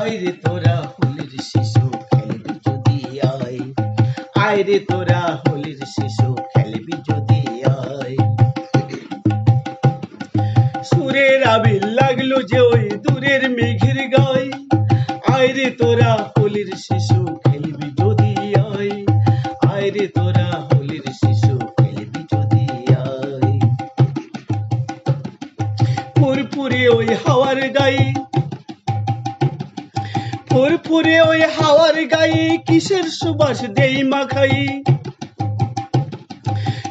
আয় রে তোরা হোলির শিশু, খেলবি যদি আয়। আয় রে তোরা হোলির শিশু, খেলবি যদি আয়। সুরের আবির লাগল যে ওই দূরের মেঘের গায়। আয় রে তোরা হোলির শিশু, খেলবি যদি আয়। আয় রে তোরা হোলির শিশু, খেলবি যদি আয়। ফুরফুরে ওই হাওয়ার গায়ে ফুরফুরে ওই হাওয়ার গায়ে কিসের সুবাস দেই মাখাই?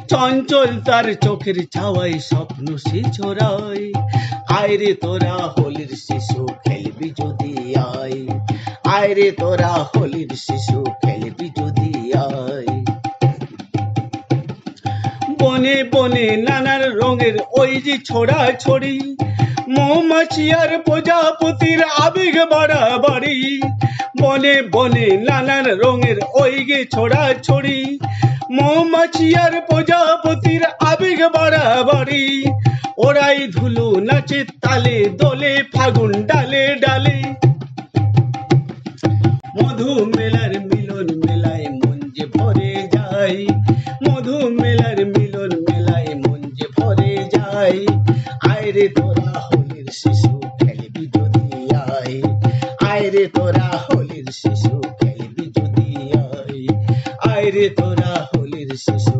চঞ্চল তার চোখের ছাওয়াই স্বপ্ন সে ছড়ায়। আয় রে তোরা হোলির শিশু খেলবি যদি আয়। আয় রে তোরা হোলির শিশু খেলবি বনে বনে নানান রঙের ওই যে ছোড়া ছড়ি। মৌমাছি আর প্রজাপতির আবেগ বাড়াবাড়ি। বনে বনে নানান রঙের ওই গে ছোড়া ছড়ি। মৌমাছি আর প্রজাপতির আবেগ বাড়াবাড়ি। ওরাই ধুলো নাচে তালে, দোলে ফাগুন ডালে ডালে। মধু মেলার মিলন মেলায় মন যে ভরে যায়। তোরা হোলির শিশু খেলবি যদি আয়। আয় রে তোরা হোলির শিশু খেলবি যদি আয়। আয় রে তোরা হোলির শিশু